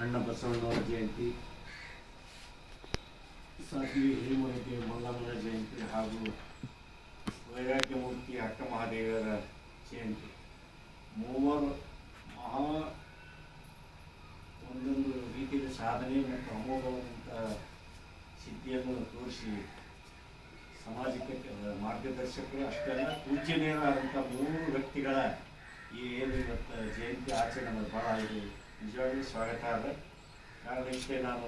ಅಣ್ಣ ಬಸವಣ್ಣವರ ಜಯಂತಿ, ಸಾಧ್ವಿ ಹಿರಿಮೂರ್ತಿ ಮಲ್ಲಮ್ಮನ ಜಯಂತಿ ಹಾಗೂ ವೈರಾಗ್ಯಮೂರ್ತಿ ಅಕ್ಕ ಮಹಾದೇವರ ಜಯಂತಿ. ಮೂವರು ಮಹಾ ಒಂದೊಂದು ರೀತಿಯ ಸಾಧನೆ ಮತ್ತು ಅಮೋಘವಾದಂಥ ಸಿದ್ಧಿಯನ್ನು ತೋರಿಸಿ ಸಮಾಜಕ್ಕೆ ಮಾರ್ಗದರ್ಶಕರು ಅಷ್ಟೆಲ್ಲ ಪೂಜ್ಯನೀಯರಾದಂಥ ಮೂರು ವ್ಯಕ್ತಿಗಳ ಈ ಏನು ಇವತ್ತು ಜಯಂತಿ ಆಚರಣೆ ಭಾಳ ಇದು ನಿಜವಾಗ್ಲೂ ಸ್ವಾಗತ ಅದ ಕಾರಣಕ್ಕೆ ನಾನು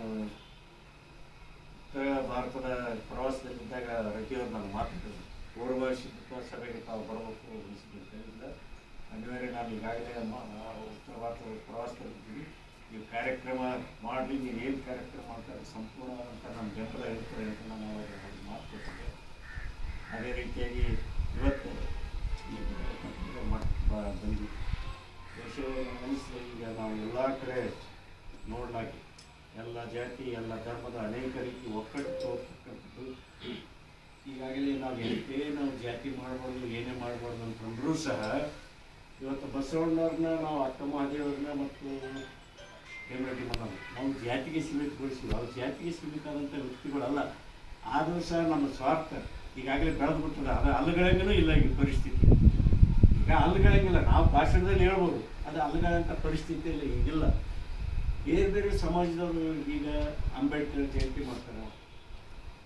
ಉತ್ತರ ಭಾರತದ ಪ್ರವಾಸದಲ್ಲಿದ್ದಾಗ ರವಿಯವರು ನಾನು ಮಾತಾಡಿದ್ರು ಪೂರ್ವ ಸಭೆಗೆ ತಾವು ಬರಬೇಕು ಅನಿಸಿದ್ದರಿಂದ ಅನಿವಾರ್ಯ ನಾನು ಈಗಾಗಲೇ ಉತ್ತರ ಭಾರತದ ಪ್ರವಾಸದಲ್ಲಿದ್ದೀನಿ ಈ ಕಾರ್ಯಕ್ರಮ ಮಾಡಲಿ, ನೀವು ಏನು ಕಾರ್ಯಕ್ರಮ ಮಾಡ್ತಾರೆ ಸಂಪೂರ್ಣವಾದಂಥ ನಮ್ಮ ಬೆಂಬಲ ಇರ್ತದೆ ಅಂತ ನಾನು ಅವಾಗ ಅವ್ರಿಗೆ ಮಾತು ಕೊಟ್ಟಿದ್ದೆ ಅದೇ ರೀತಿಯಾಗಿ ಇವತ್ತು ಈ ಮಠ ಬ- ಬಂದ್ವಿ ಬಹುಶಃ ನನಗೆ ಅನಿಸ್ತದೆ ಈಗ ನಾವು ಎಲ್ಲ ಕಡೆ ನೋಡಲಾಗಿ ಎಲ್ಲ ಜಾತಿ ಎಲ್ಲ ಧರ್ಮದ ಅನೇಕ ರೀತಿ ಒಕ್ಕಟ್ಟು. ಈಗಾಗಲೇ ನಾವು ಎಂತೇ ನಾವು ಜಾತಿ ಮಾಡಬಾರ್ದು, ಏನೇ ಮಾಡಬಾರ್ದು ಅಂತಂದ್ರೂ ಸಹ ಇವತ್ತು ಬಸವಣ್ಣವ್ರನ್ನ ನಾವು ಅಕ್ಕ ಮಹಾದೇವ್ರನ್ನ ಮತ್ತು ಹೇಮರೆಡ್ಡಿ ಮಗನ ನಾವು ಜಾತಿಗೆ ಸೀಮಿತಗೊಳಿಸಿವಿ ಅವ್ರು ಜಾತಿಗೆ ಸೀಮಿತವಾದಂಥ ವ್ಯಕ್ತಿಗಳಲ್ಲ. ಆದರೂ ಸಹ ನಮ್ಮ ಸ್ವಾರ್ಥ ಈಗಾಗಲೇ ಬೆಳೆದು ಬಿಟ್ಟದ. ಅದು ಅಲ್ಲಗಳಂಗೂ ಇಲ್ಲ ಈ ಪರಿಸ್ಥಿತಿ. ಈಗ ಅಲ್ಲಗಳಂಗಿಲ್ಲ ನಾವು ಭಾಷಣದಲ್ಲಿ ಹೇಳ್ಬೋದು. ಅದು ಅಲ್ಲಗಳಂಥ ಪರಿಸ್ಥಿತಿಯಲ್ಲಿ ಈಗಿಲ್ಲ ಬೇರೆ ಬೇರೆ ಸಮಾಜದವರು ಈಗ ಅಂಬೇಡ್ಕರ್ ಜಯಂತಿ ಮಾಡ್ತಾರೆ.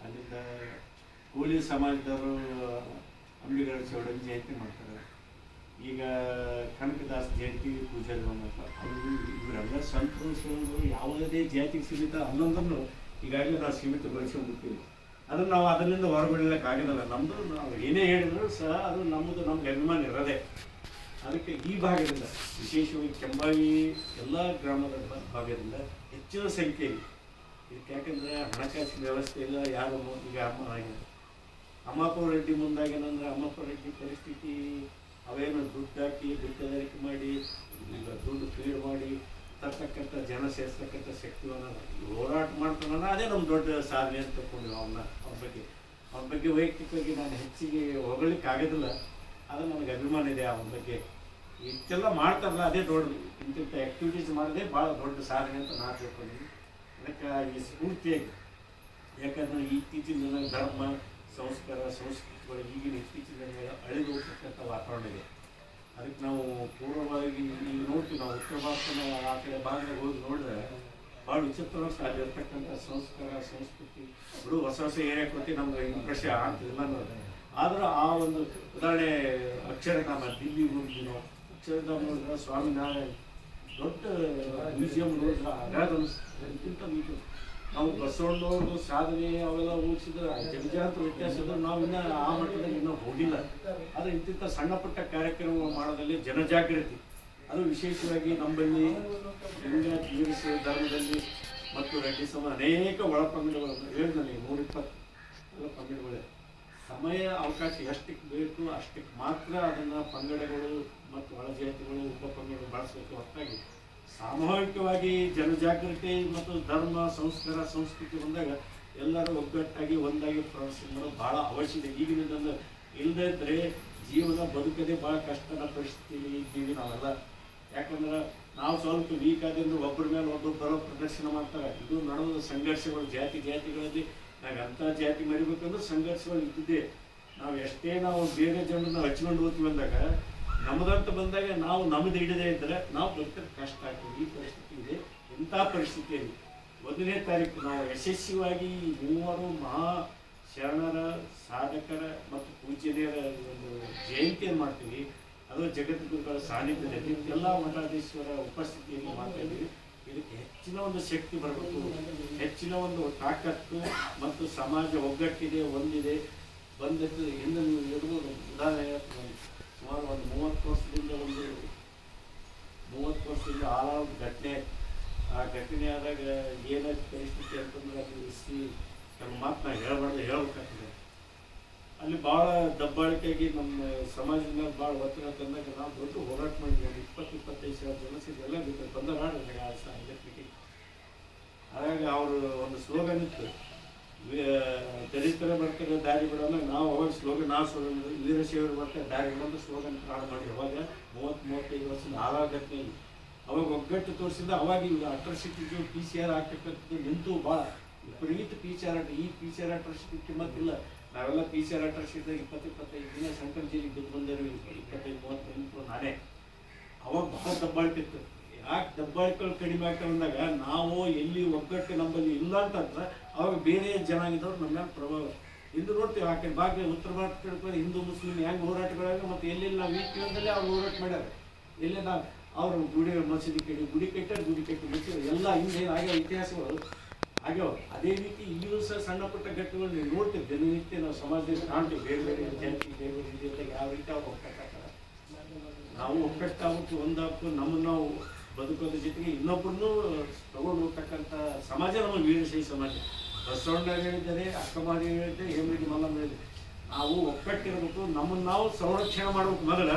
ಅಲ್ಲಿಂದ ಕೂಲಿ ಸಮಾಜದವರು ಅಂಬಿಗರ ಚೌಡನ್ ಜಯಂತಿ ಮಾಡ್ತಾರೆ. ಈಗ ಕನಕದಾಸ್ ಜಯಂತಿ ಪೂಜೆ ಅದು ಇವರೆಲ್ಲ ಸಂತರು ಯಾವುದೇ ಜಯಂತಿಗೆ ಸೀಮಿತ ಅನ್ನೋದನ್ನು ಈಗಾಗಲೇ ನಾವು ಸೀಮಿತಗೊಳಿಸ್ಕೊಂಡ್ಬಿಡ್ತೀವಿ ಅದನ್ನು ನಾವು ಅದರಿಂದ ಹೊರಬಿಡಲಿಕ್ಕೆ ಆಗೋದಿಲ್ಲ ನಮ್ಮದು ನಾವು ಏನೇ ಹೇಳಿದ್ರು ಸಹ ಅದು ನಮ್ಮದು ನಮ್ಗೆ ಅಭಿಮಾನ ಇರೋದೇ. ಅದಕ್ಕೆ ಈ ಭಾಗದಿಂದ, ವಿಶೇಷವಾಗಿ ಕೆಂಬಾವಿ ಎಲ್ಲ ಗ್ರಾಮದ ಭಾಗದಿಂದ ಹೆಚ್ಚಿನ ಸಂಖ್ಯೆಯಲ್ಲಿ ಇದಕ್ಕೆ ಯಾಕಂದರೆ ಹಣಕಾಸಿನ ವ್ಯವಸ್ಥೆ ಇಲ್ಲ, ಯಾರು ಈಗ ಅಮ್ಮ ಅಮ್ಮಪ್ಪ ರೆಡ್ಡಿ ಮುಂದಾಗೇನಂದ್ರೆ ಅಮ್ಮಪ್ಪ ರೆಡ್ಡಿ ಪರಿಸ್ಥಿತಿ, ಅವೇನು ದುಡ್ಡು ಹಾಕಿ ದುಡ್ಡದಾರಿಕೆ ಮಾಡಿ ಈಗ ದುಡ್ಡು ಫೀಡ್ ಮಾಡಿ, ತರ್ತಕ್ಕಂಥ ಜನ ಸೇರಿಸ್ತಕ್ಕಂಥ ಶಕ್ತಿವನ್ನ ಹೋರಾಟ ಮಾಡ್ತಾನ ಅದೇ ನಮ್ಮ ದೊಡ್ಡ ಸಾಧನೆ ಅಂತ ತಗೊಂಡು ಅವನ್ನ ಅವ್ರ ಬಗ್ಗೆ. ಅವ್ರ ಬಗ್ಗೆ ವೈಯಕ್ತಿಕವಾಗಿ ನಾನು ಹೆಚ್ಚಿಗೆ ಹೊಗಳಿಕ್ಕೆ ಆಗೋದಿಲ್ಲ ಅದು ನನಗೆ ಅಭಿಮಾನ ಇದೆ ಅವನ ಬಗ್ಗೆ. ಇಷ್ಟೆಲ್ಲ ಮಾಡ್ತಾರಲ್ಲ, ಅದೇ ದೊಡ್ಡದು ಇಂತಿಂಥ ಆ್ಯಕ್ಟಿವಿಟೀಸ್ ಮಾಡೋದೇ ಭಾಳ ದೊಡ್ಡ ಸಾಧನೆ ಅಂತ ನಾನು ತಿಳ್ಕೊಂಡಿದ್ದೀನಿ. ಅದಕ್ಕೆ ಈ ಸ್ಫೂರ್ತಿಯಾಗಿ, ಯಾಕಂದ್ರೆ ಇತ್ತೀಚಿನ ದಿನ ಧರ್ಮ, ಸಂಸ್ಕಾರ, ಸಂಸ್ಕೃತಿಗಳು ಈಗಿನ ಇತ್ತೀಚಿನ ದಿನಗಳ ಅಳಿದು ಹೋಗ್ತಕ್ಕಂಥ ವಾತಾವರಣ ಇದೆ. ಅದಕ್ಕೆ ನಾವು ಪೂರ್ವವಾಗಿ ಈಗ ನೋಡ್ತೀವಿ, ನಾವು ಉತ್ತರ ಭಾರತನ ಆ ಕಡೆ ಭಾಗದಾಗ ಹೋಗಿ ನೋಡಿದ್ರೆ ಭಾಳ ವಿಚಿತ್ರವಾಗಿ ಅಲ್ಲಿರ್ತಕ್ಕಂಥ ಸಂಸ್ಕಾರ, ಸಂಸ್ಕೃತಿ. ಬಿಡು, ಹೊಸ ಹೊಸ ಏರಿಯಾ ಹೋಗಿ ನಮ್ಗೆ ಇಂಪ್ರೆಷನ್ ಆಗ್ತಿಲ್ಲ ಅನ್ನೋದು. ಆದರೂ ಆ ಒಂದು ಉದಾಹರಣೆ ಅಕ್ಷರಧಾಮ, ದಿಲ್ಲಿ ಹೋಗಿ ನಾವು. ಅಕ್ಷರಧಾಮ ನೋಡಿದ್ರೆ ಸ್ವಾಮಿನಾರಾಯಣ ದೊಡ್ಡ ಮ್ಯೂಸಿಯಂ ಇಂಥ ಮ್ಯೂಸಿಯಂ. ನಾವು ಬಸವಣ್ಣವ್ರದ್ದು ಸಾಧನೆ ಅವೆಲ್ಲ ಊಹಿಸಿದ್ರೆ ಜಗಜಾಂತ ವ್ಯತ್ಯಾಸ ಇದ್ರೆ ನಾವು ಇನ್ನೂ ಆ ಮಟ್ಟದಲ್ಲಿ ಇನ್ನೂ ಹೋಗಿಲ್ಲ. ಆದರೆ ಇಂತಿಂಥ ಸಣ್ಣ ಪುಟ್ಟ ಕಾರ್ಯಕ್ರಮ ಮಾಡೋದಲ್ಲಿ ಜನಜಾಗೃತಿ ಅದು ವಿಶೇಷವಾಗಿ ನಮ್ಮಲ್ಲಿ ಲಿಂಗಾಯತ್ ವೀರಶ ಧರ್ಮದಲ್ಲಿ ಮತ್ತು ರೆಡ್ಡಿ ಸಮ ಅನೇಕ ಒಳಪಂಗಡಗಳು ಹೇಳಿದಲ್ಲಿ ನೂರಿಪ್ಪತ್ತು ಒಳಪಂಗಡಗಳೇ. ಸಮಯ ಅವಕಾಶ ಎಷ್ಟಕ್ಕೆ ಬೇಕು ಅಷ್ಟಕ್ಕೆ ಮಾತ್ರ ಅದನ್ನು ಪಂಗಡಗಳು ಮತ್ತು ಒಳಜಾತಿಗಳು, ಉಪಪಂಗಡಗಳು ಬಳಸಬೇಕು ಹೊರತಾಗಿ. ಸಾಮೂಹಿಕವಾಗಿ ಜನಜಾಗೃತಿ ಮತ್ತು ಧರ್ಮ, ಸಂಸ್ಕಾರ, ಸಂಸ್ಕೃತಿ ಬಂದಾಗ ಎಲ್ಲರೂ ಒಗ್ಗಟ್ಟಾಗಿ ಒಂದಾಗಿ ಪ್ರದರ್ಶನ ಮಾಡೋದು ಭಾಳ ಅವಶ್ಯಕ. ಈಗಿನ ಇಲ್ಲದೇ ಇದ್ದರೆ ಜೀವನ ಬದುಕದೇ ಭಾಳ ಕಷ್ಟದ ಪರಿಸ್ಥಿತಿ ಇದ್ದೀವಿ ನಾವೆಲ್ಲ. ಯಾಕಂದ್ರೆ ನಾವು ಸ್ವಲ್ಪ ವೀಕ್ ಆದ್ರೆ ಒಬ್ಬರ ಮೇಲೆ ಒಬ್ಬರು ಬರೋ ಪ್ರದರ್ಶನ ಮಾಡ್ತಾರೆ. ಇದು ನಡೆದ ಸಂಘರ್ಷಗಳು ಜಾತಿ ಜಾತಿಗಳಲ್ಲಿ ನಾವು ಅಂಥ ಜಾತಿ ಮರಿಬೇಕಂದ್ರೆ ಸಂಘರ್ಷಗಳು ಇದ್ದಿದ್ದೆ. ನಾವು ಎಷ್ಟೇ ನಾವು ಬೇರೆ ಜನರನ್ನ ಹಚ್ಕೊಂಡು ಹೋಗ್ತೀವಿ ಅಂದಾಗ ನಮ್ಮದಂತ ಬಂದಾಗ ನಾವು ನಮ್ಮದು ಹಿಡದೇ ಇದ್ದರೆ ನಾವು ಬದುಕೋದು ಕಷ್ಟ ಆಗ್ತೀವಿ ಈ ಪರಿಸ್ಥಿತಿ ಇದೆ ಇಂಥ ಪರಿಸ್ಥಿತಿಯಲ್ಲಿ ಒಂದನೇ ತಾರೀಕು, ನಾವು ಯಶಸ್ವಿಯಾಗಿ ಮೂವರು ಮಹಾ ಶರಣರ, ಸಾಧಕರ ಮತ್ತು ಪೂಜ್ಯತೆಯರ ಒಂದು ಜಯಂತಿಯನ್ನು ಮಾಡ್ತೀವಿ. ಅದು ಜಗದ್ಗುರುಗಳ ಸಾನ್ನಿಧ್ಯದಲ್ಲಿ. ಎಲ್ಲ ಮಠಾಧೀಶ್ವರ ಉಪಸ್ಥಿತಿಯಲ್ಲಿ ಮಾಡ್ತಾ ಇದ್ದೀವಿ. ಇದಕ್ಕೆ ಹೆಚ್ಚಿನ ಒಂದು ಶಕ್ತಿ ಬರಬೇಕು. ಹೆಚ್ಚಿನ ಒಂದು ತಾಕತ್ತು ಮತ್ತು ಸಮಾಜ ಒಗ್ಗಟ್ಟಿದೆ, ಒಂದಿದೆ. ಬಂದದ್ದು ಎಂದು ನೀವು ಇರ್ಬೋದು ಉದಾಹರಣೆ ಸುಮಾರು ಒಂದು ಮೂವತ್ತು ವರ್ಷದಿಂದ ಒಂದು ಮೂವತ್ತು ವರ್ಷದಿಂದ ಆಳಾದ ಘಟನೆ. ಆ ಘಟನೆ ಆದಾಗ ಏನಾಯ್ತು ಪರಿಸ್ಥಿತಿ ಅಂತಂದ್ರೆ ಅದು ಇಸಿ ತನ್ನ ಮಾತನ್ನ ಹೇಳ್ಬಾರ್ದು, ಹೇಳ್ಬೇಕಾಗ್ತದೆ. ಅಲ್ಲಿ ಭಾಳ ದಬ್ಬಾಳಿಕೆಯಾಗಿ ನಮ್ಮ ಸಮಾಜದ ಮೇಲೆ ಭಾಳ ಒತ್ತಡ ತಂದಾಗ ನಾವು ದೊಡ್ಡ ಹೋರಾಟ ಮಾಡಿದ್ವಿ. ಒಂದು ಇಪ್ಪತ್ತು, ಇಪ್ಪತ್ತೈದು ಸಾವಿರ ಜನ ಸಿದ್ದೆಲ್ಲ ಬೇಕು. ಬಂದ ಆಡಿದ್ರೆ ಆ ಎಲೆಕ್ಟ್ರಿಕ್ ಹಾಗಾಗಿ ಅವರು ಒಂದು ಸ್ಲೋಗನ್ ಇತ್ತು. ದಲಿತರ ಬರ್ತಾರೆ ದಾರಿ ಬಿಡೋಲ್ಲ, ನಾವು ಅವಾಗ ಸ್ಲೋಗನ್ ನಾವು ಸ್ಲೋಗನ್ ವೀರಶೈವರು ಬರ್ತಾರೆ ದಾರಿ ಬಿಡೋದು ಸ್ಲೋಗನ್ ಪ್ರಾರಂಭ ಮಾಡಿ ಅವಾಗ ಮೂವತ್ತು, ಮೂವತ್ತೈದು ವರ್ಷದ ಘಟನೆಯಲ್ಲಿ ಅವಾಗ ಒಗ್ಗಟ್ಟು ತೋರಿಸಿದ ಅವಾಗ ಇವಾಗ ಅಟ್ರಸಿಟಿ ಪಿ ಸಿ ಆರ್ ಆಗ್ತಕ್ಕಂಥದ್ದು ನಿಂತು ಭಾಳ ವಿಪರೀತ ಪಿ ಸಿ ಆರ್ ಈ ಪಿ ಸಿ ಆರ್ ಅಟ್ರಾಸಿಟಿ ಕಿಮ್ಮತ್ತಿಲ್ಲ ನಾವೆಲ್ಲ ಪಿ ಸಿ ಆರ್ ಅಟ್ರಾಸಿಟಿದಾಗ ಇಪ್ಪತ್ತು, ಇಪ್ಪತ್ತೈದು ದಿನ ಶಂಕರ್ ಜೈಲಿಗೆ ಬಿದ್ದು ಬಂದರು ಇಪ್ಪತ್ತೈದು ಮೂವತ್ತು ನಿಂತು ನಾನೇ. ಅವಾಗ ಬಹಳ ದಬ್ಬಾಳ್ಕಿತ್ತು ಯಾಕೆ ದಬ್ಬಾಳ್ಕೊಳ್ಳಿ ಕಡಿಮೆ ಆಗ್ತಾ ಬಂದಾಗ ನಾವು ಎಲ್ಲಿ ಒಗ್ಗಟ್ಟು ನಮ್ಮಲ್ಲಿ ಇಲ್ಲ ಅಂತಂದ್ರೆ ಅವಾಗ ಬೇರೆ ಜನ ಜನಾಂಗದವ್ರು ನಮ್ಮ ಮೇಲೆ ಪ್ರಭಾವ. ಇಂದು ನೋಡ್ತೀವಿ ಆ ಕಡೆ ಉತ್ತರ ಭಾರತ ಕಡೆ ಹಿಂದೂ, ಮುಸ್ಲಿಂ ಹೆಂಗೆ ಹೋರಾಟಗಳಾಗ ಮತ್ತು ಎಲ್ಲೆಲ್ಲಿ ನಾವು ಈ ಕೇಳಿದಲ್ಲಿ ಅವ್ರು ಹೋರಾಟ ಮಾಡ್ಯಾರ. ಎಲ್ಲೇ ನಾವು ಅವರು ಗುಡಿ ಮಸೀದಿ ಕೇಳಿ ಗುಡಿ ಕಟ್ಟಾರೆ ಗುಡಿ ಕಟ್ಟಿ ಎಲ್ಲ ಹಿಂದೆ ಆಗ ಇತಿಹಾಸಗಳು. ಆಗ್ಯಾವ ಅದೇ ರೀತಿ ಇಲ್ಲಿಯೂ ಸಹ ಸಣ್ಣ ಪುಟ್ಟ ನೀವು ನೋಡ್ತೀವಿ. ದಿನನಿತ್ಯ ನಾವು ಸಮಾಜದಲ್ಲಿ ಕಾಣ್ತೀವಿ. ಬೇರೆ ಬೇರೆ ಜಾತಿ, ಬೇರೆ ಬೇರೆ ರೀತಿಯಾಗಿ ಯಾವ ರೀತಿ ಅವ್ರು ಒಗ್ಗಟ್ಟಾಗ್ತಾರೆ ನಾವು ಒಗ್ಗಟ್ಟಾಗಬೇಕು ಒಂದಾಗಬೇಕು ನಮ್ಮನ್ನು ನಾವು ಬದುಕೋದ್ರ ಜೊತೆಗೆ ಇನ್ನೊಬ್ಬರನ್ನು ತಗೊಂಡು ಹೋಗ್ತಕ್ಕಂಥ ಸಮಾಜ ನಮ್ಮ ವೀರಶೈ ಸಮಾಜ. ಬಸವಣ್ಣ ಹೇಳಿದ್ದಾರೆ, ಅಕ್ಕಮಾರಿ ಹೇಳಿದ್ದೆ ಹೇಮಿಗೆ ಮಲ್ಲಮ್ಮ ಹೇಳಿದೆ ನಾವು ಒಗ್ಗಟ್ಟಿರಬೇಕು ನಮ್ಮನ್ನು ನಾವು ಸಂರಕ್ಷಣೆ ಮಾಡಬೇಕು ಮೊದಲ.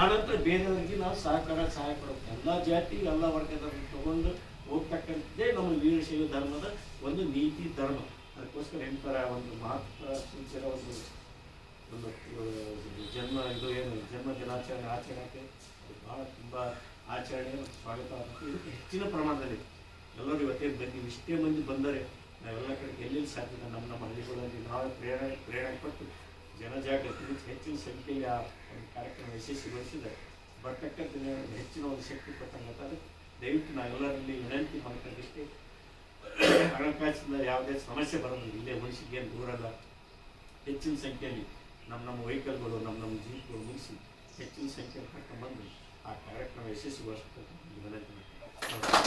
ಆನಂತರ ಬೇರೆಯವರಿಗೆ ನಾವು ಸಹಕಾರ, ಸಹಾಯ ಕೊಡಬೇಕು. ಎಲ್ಲ ಜಾತಿ, ಎಲ್ಲ ವರ್ಗದವ್ರಿಗೆ ತಗೊಂಡು ಹೋಗ್ತಕ್ಕಂಥದ್ದೇ ನಮ್ಮ ವೀರಶೈವ ಧರ್ಮದ ಒಂದು ನೀತಿ ಧರ್ಮ. ಅದಕ್ಕೋಸ್ಕರ ಎಂತರ ಒಂದು ಮಹತ್ವ ಸೂಚನ ಒಂದು ಒಂದು ಜನ್ಮ ಇದು ಏನು, ಜನ್ಮ ದಿನಾಚರಣೆ ಆಚರಣೆ ಭಾಳ ತುಂಬ ಆಚರಣೆ ಸ್ವಾಗತ ಇದಕ್ಕೆ ಹೆಚ್ಚಿನ ಪ್ರಮಾಣದಲ್ಲಿ. ಎಲ್ಲರೂ ಇವತ್ತೇ ಬನ್ನಿ ಇಷ್ಟೇ ಮಂದಿ ಬಂದರೆ ನಾವೆಲ್ಲ ಕಡೆ ಎಲ್ಲೆಲ್ಲಿ ಸಾಧ್ಯತೆ ನಮ್ಮ ನಮ್ಮ ಹಳ್ಳಿಗಳಲ್ಲಿ ನಾವೇ ಪ್ರೇರಣೆ ಪ್ರೇರಣೆ ಕೊಟ್ಟು ಜನಜಾಗೃತಿ ಹೆಚ್ಚಿನ ಸಂಖ್ಯೆಯ ಒಂದು ಕಾರ್ಯಕ್ರಮ ಯಶಸ್ವಿಗೊಳಿಸಿದೆ ಬರ್ತಕ್ಕಂಥ ಹೆಚ್ಚಿನ ಒಂದು ಶಕ್ತಿ ಕೊಟ್ಟಂಗೆ ದಯವಿಟ್ಟು ನಾವೆಲ್ಲರಲ್ಲಿ ವಿನಂತಿ ಮಾಡ್ತಕ್ಕಷ್ಟೇ ಹಣಕಾಸಿನ ಯಾವುದೇ ಸಮಸ್ಯೆ ಬರೋದಿಲ್ಲ ಇಲ್ಲೇ ಮನುಷ್ಯಗೆ ಏನು ದೂರ ಅಲ್ಲ ಹೆಚ್ಚಿನ ಸಂಖ್ಯೆಯಲ್ಲಿ ನಮ್ಮ ನಮ್ಮ ವೆಹಿಕಲ್ಗಳು ನಮ್ಮ ನಮ್ಮ ಜೀಪ್ಗಳು ಮುಗಿಸಿ ಹೆಚ್ಚಿನ ಸಂಖ್ಯೆಯಲ್ಲಿ ಕರ್ಕೊಂಡ್ಬಂದು ಆ ಕಾರ್ಯಕ್ರಮ ಯಶಸ್ವಿಗೊಳಿಸ್ಬೇಕು ವಿನಂತಿ ಮಾಡ್ತೀನಿ.